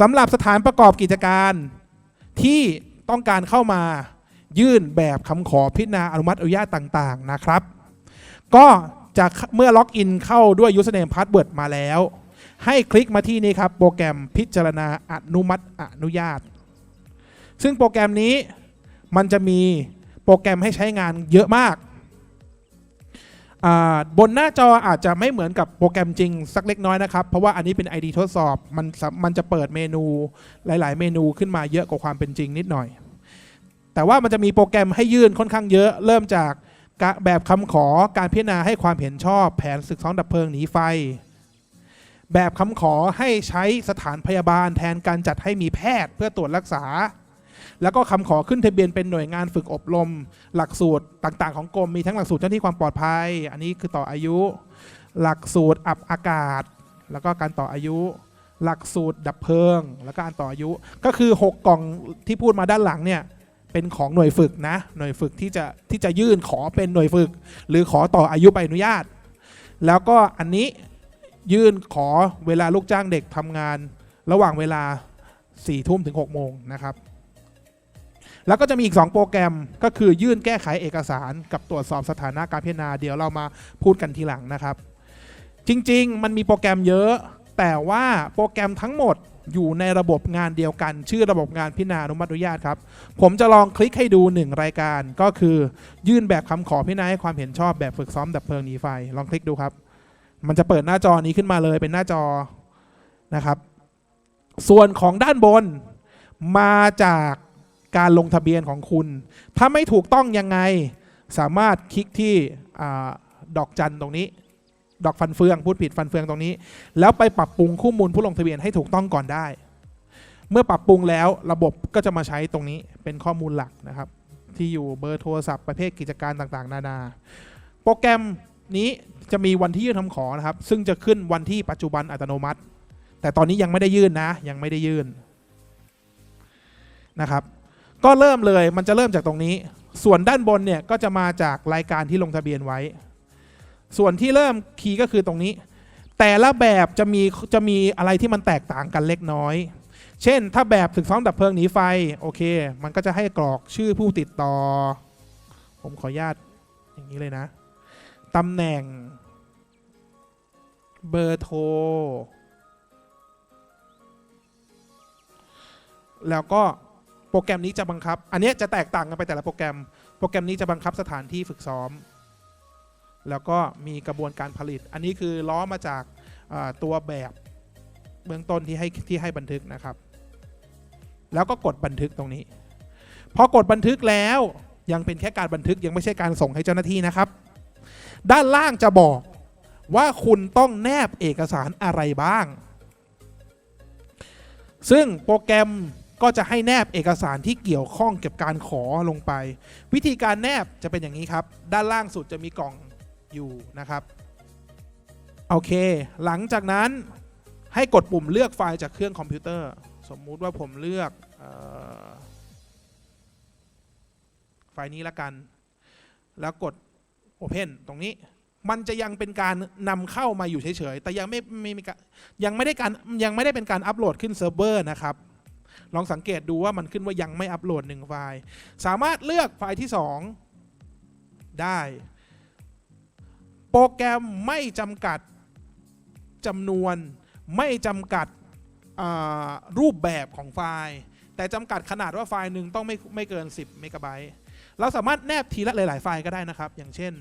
สำหรับสถานประกอบกิจการที่ต้องการเข้ามายื่นแบบคำขอพิจารณาอนุมัติอนุญาตต่างๆนะครับ ก็จะเมื่อล็อกอินเข้าด้วย username password มาแล้ว ให้คลิกมาที่นี่ครับ โปรแกรมพิจารณาอนุมัติอนุญาต ซึ่งโปรแกรมนี้มันจะมีโปรแกรมให้ใช้งานเยอะมาก บนหน้าจออาจจะไม่เหมือนกับโปรแกรมจริงสักเล็กน้อยนะครับ เพราะว่าอันนี้เป็น ID ทดสอบ มันมันจะเปิดเมนูหลาย ๆ เมนูขึ้นมาเยอะกว่าความเป็นจริงนิดหน่อย แต่ว่ามันจะมีโปรแกรมให้ยื่นค่อนข้างเยอะ เริ่มจากแบบคำขอการพิจารณาให้ความเห็นชอบ แผนศึกซ้อมดับเพลิงหนีไฟ แบบคำขอให้ใช้สถานพยาบาลแทนการจัดให้มีแพทย์เพื่อตรวจรักษา แล้วก็คำขอขึ้นทะเบียนเป็นหน่วยงานฝึกอบรม หลักสูตรต่างๆ ของกรมมีทั้งหลักสูตรเจ้าหน้าที่ความปลอดภัย อันนี้คือต่ออายุ หลักสูตรอับอากาศ แล้วก็การต่ออายุ หลักสูตรดับเพลิง แล้วก็การต่ออายุ ก็คือ 6 กล่องที่พูดมาด้านหลังเนี่ยเป็นของหน่วยฝึกนะหน่วยฝึกที่จะที่จะยื่นขอเป็นหน่วยฝึก หรือขอต่ออายุใบอนุญาต แล้วก็อันนี้ยื่นขอเวลาลูกจ้างเด็กทำงาน ระหว่างเวลา4ทุ่มถึง6โมงนะครับ แล้วก็จะมีอีก 2 โปรแกรมก็คือยื่นแก้ไขเอกสารกับตรวจสอบสถานะการพิจารณาเดี๋ยวเรามาพูดกันทีหลังนะครับ จริง ๆ มันมีโปรแกรมเยอะ แต่ว่าโปรแกรมทั้งหมดอยู่ในระบบงานเดียวกัน ชื่อระบบงานพิจารณาอนุมัติอนุญาตครับ ผมจะลองคลิกให้ดู 1 รายการก็คือยื่นแบบคำขอพิจารณาให้ความเห็นชอบแบบฝึกซ้อมดับเพลิงหนีไฟ ลองคลิกดูครับ มันจะเปิดหน้าจอนี้ขึ้นมาเลยเป็นหน้าจอนะครับ ส่วนของด้านบนมาจาก การลงทะเบียนของคุณ ถ้าไม่ถูกต้องยังไง สามารถคลิกที่อดอกจันตรงนี้ ดอกฟันเฟืองพูดผิดฟันเฟืองตรงนี้ แล้วไปปรับปรุงข้อมูลผู้ลงทะเบียนให้ถูกต้องก่อนได้ เมื่อปรับปรุงแล้วระบบก็จะมาใช้ตรงนี้เป็นข้อมูลหลักนะครับ ที่อยู่เบอร์โทรศัพท์ประเภทกิจการต่างๆ นานา โปรแกรมนี้จะมีวันที่ยื่นคำขอนะครับ ซึ่งจะขึ้นวันที่ปัจจุบันอัตโนมัติ แต่ตอนนี้ยังไม่ได้ยื่นนะ ยังไม่ได้ยื่นนะครับ ก็เริ่มเลยมันจะเริ่มจากตรงนี้ ส่วนด้านบนเนี่ยก็จะมาจากรายการที่ลงทะเบียนไว้ ส่วนที่เริ่มคีย์ก็คือตรงนี้ แต่ละแบบจะมีจะมีอะไรที่มันแตกต่างกันเล็กน้อย เช่น ถ้าแบบถึงซ้อมดับเพลิงหนีไฟโอเค มันก็จะให้กรอกชื่อผู้ติดต่อ ผมขออนุญาตอย่างนี้เลยนะตำแหน่ง เบอร์โทร แล้วก็ โปรแกรมนี้จะบังคับ อันนี้จะแตกต่างกันไปแต่ละโปรแกรม โปรแกรมนี้จะบังคับสถานที่ฝึกซ้อม แล้วก็มีกระบวนการผลิต อันนี้คือล้อมาจากตัวแบบเบื้องต้นที่ให้ที่ให้บันทึกนะครับ แล้วก็กดบันทึกตรงนี้ พอกดบันทึกแล้วยังเป็นแค่การบันทึกยังไม่ใช่การส่งให้เจ้าหน้าที่นะครับ ด้านล่างจะบอกว่าคุณต้องแนบเอกสารอะไรบ้าง ซึ่งโปรแกรม ก็จะให้แนบเอกสารที่เกี่ยวข้องกับการขอลงไป วิธีการแนบจะเป็นอย่างนี้ครับ ด้านล่างสุดจะมีกล่องอยู่นะครับโอเค หลังจากนั้นให้กดปุ่มเลือกไฟล์จากเครื่องคอมพิวเตอร์ สมมุติว่าผมเลือกออไฟล์นี้ละกัน แล้วกด Open ตรงนี้มันจะยังเป็นการนำเข้ามาอยู่เฉยๆ แต่ยังไม่ไม่มียังไม่ได้การยังไม่ได้เป็นการอัปโหลดขึ้นเซิร์ฟเวอร์นะครับ ลองสังเกตดูว่ามันขึ้นว่ายังไม่อัปโหลดหนึ่งไฟล์ สามารถเลือกไฟล์ที่ 2 ได้ โปรแกรมไม่จำกัดจำนวนไม่จำกัดรูปแบบของไฟล์ แต่จำกัดขนาดว่าไฟล์หนึ่งต้องไม่ไม่เกิน 10 เมกะไบต์เราสามารถแนบทีละหลาย ๆ ไฟล์ก็ได้นะครับ อย่างเช่น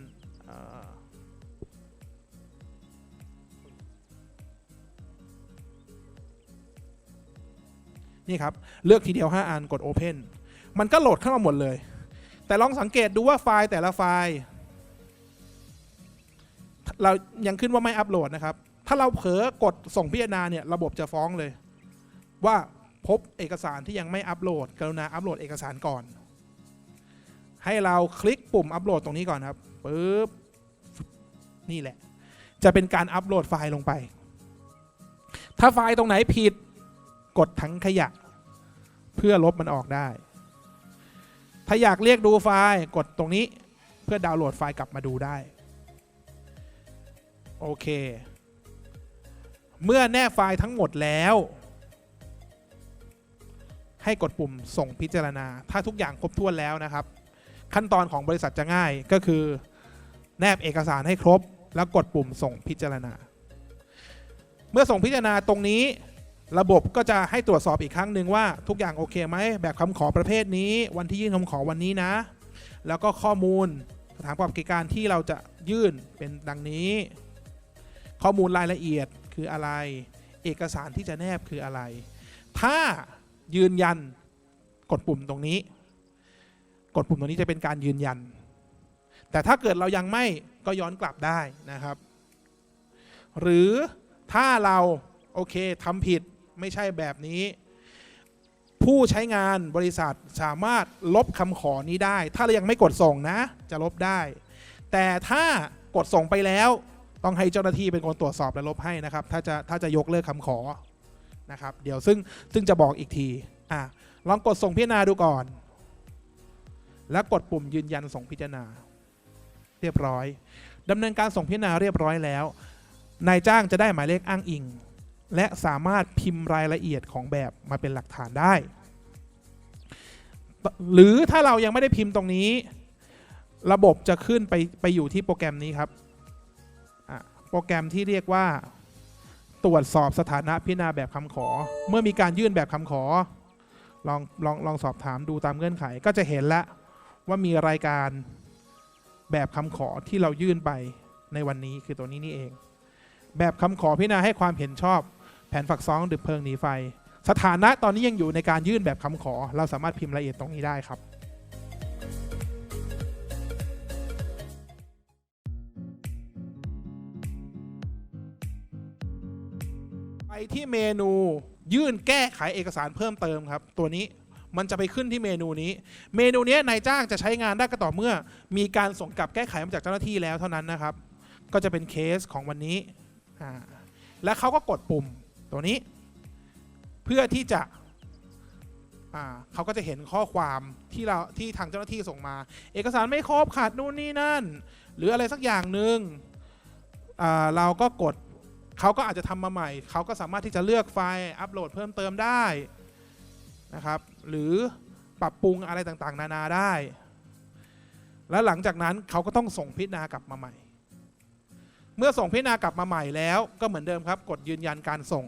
นี่ครับ เลือกทีเดียว 5 อันกด Open มันก็โหลดเข้ามาหมดเลย แต่ลองสังเกตดูว่าไฟล์แต่ละไฟล์ เรายังขึ้นว่าไม่อัปโหลดนะครับ ถ้าเราเผลอกดส่งพิจารณาเนี่ยระบบจะฟ้องเลย ว่าพบเอกสารที่ยังไม่อัปโหลด กรุณาอัปโหลดเอกสารก่อน ให้เราคลิกปุ่มอัปโหลดตรงนี้ก่อนครับปึ๊บนี่แหละ จะเป็นการอัปโหลดไฟล์ลงไป ถ้าไฟล์ตรงไหนผิด กดทั้งขยะ เพื่อลบมันออกได้ ถ้าอยากเรียกดูไฟล์กดตรงนี้เพื่อดาวน์โหลดไฟล์กลับมาดูได้ โอเค เมื่อแนบไฟล์ทั้งหมดแล้ว ให้กดปุ่มส่งพิจารณา ถ้าทุกอย่างครบถ้วนแล้วนะครับ ขั้นตอนของบริษัทจะง่ายก็คือ แนบเอกสารให้ครบ แล้วกดปุ่มส่งพิจารณา เมื่อส่งพิจารณาตรงนี้ ระบบก็จะให้ตรวจสอบอีกครั้งหนึ่งว่าทุกอย่างโอเคไหมแบบคำขอประเภทนี้ วันที่ยื่นคำขอวันนี้นะ แล้วก็ข้อมูลสถานประกอบกิจการที่เราจะยื่นเป็นดังนี้ ข้อมูลรายละเอียดคืออะไร เอกสารที่จะแนบคืออะไร ถ้ายืนยันกดปุ่มตรงนี้ กดปุ่มตรงนี้จะเป็นการยืนยัน แต่ถ้าเกิดเรายังไม่ก็ย้อนกลับได้นะครับ หรือถ้าเราโอเคทำผิด ไม่ใช่แบบนี้ ผู้ใช้งานบริษัทสามารถลบคำขอนี้ได้ ถ้าเรายังไม่กดส่งนะ จะลบได้ แต่ถ้ากดส่งไปแล้วต้องให้เจ้าหน้าที่เป็นคนตรวจสอบและลบให้นะครับ ถ้าจะถ้าจะยกเลิกคำขอนะครับ เดี๋ยวซึ่งซึ่งจะบอกอีกทีอะลองกดส่งพิจารณาดูก่อน แล้วกดปุ่มยืนยันส่งพิจารณา เรียบร้อยดำเนินการส่งพิจารณาเรียบร้อยแล้ว นายจ้างจะได้หมายเลขอ้างอิง และสามารถพิมพ์รายละเอียดของแบบมาเป็นหลักฐานได้ หรือถ้าเรายังไม่ได้พิมพ์ตรงนี้ ระบบจะขึ้นไปไปอยู่ที่โปรแกรมนี้ครับ โปรแกรมที่เรียกว่า ตรวจสอบสถานะพิจารณาแบบคำขอ เมื่อมีการยื่นแบบคำขอ ลองลองลองสอบถามดูตามเงื่อนไข ก็จะเห็นแล้วว่ามีรายการแบบคำขอที่เรายื่นไปในวันนี้คือตัวนี้นี่เอง แบบคำขอพิจารณาให้ความเห็นชอบ ผนฝักซ้องดึบเพลิงหนีไฟ สถานะตอนนี้ยังอยู่ในการยื่นแบบคำขอ เราสามารถพิมพ์รายละเอียดตรงนี้ได้ครับไปที่เมนูยื่นแก้ไขเอกสารเพิ่มเติมครับ ตัวนี้มันจะไปขึ้นที่เมนูนี้ เมนูนี้นายจ้างจะใช้งานได้ก็ต่อเมื่อ มีการส่งกลับแก้ไขมาจากเจ้าหน้าที่แล้วเท่านั้นนะครับ ก็จะเป็นเคสของวันนี้ และเขาก็กดปุ่ม ตัวนี้ เพื่อที่จะเขาก็จะเห็นข้อความที่เราที่ทางเจ้าหน้าที่ส่งมา เอกสารไม่ครบขาดนู่นนี่นั่น หรืออะไรสักอย่างหนึ่งเราก็กดเขาก็อาจจะทำมาใหม่ เขาก็สามารถที่จะเลือกไฟล์อัปโหลดเพิ่มเติมได้นะครับ หรือปรับปรุงอะไรต่างๆ นานาได้ แล้วหลังจากนั้นเขาก็ต้องส่งพิจารณากลับมาใหม่ เมื่อส่งพิจารณากลับมาใหม่แล้วก็เหมือนเดิมครับ กดยืนยันการส่ง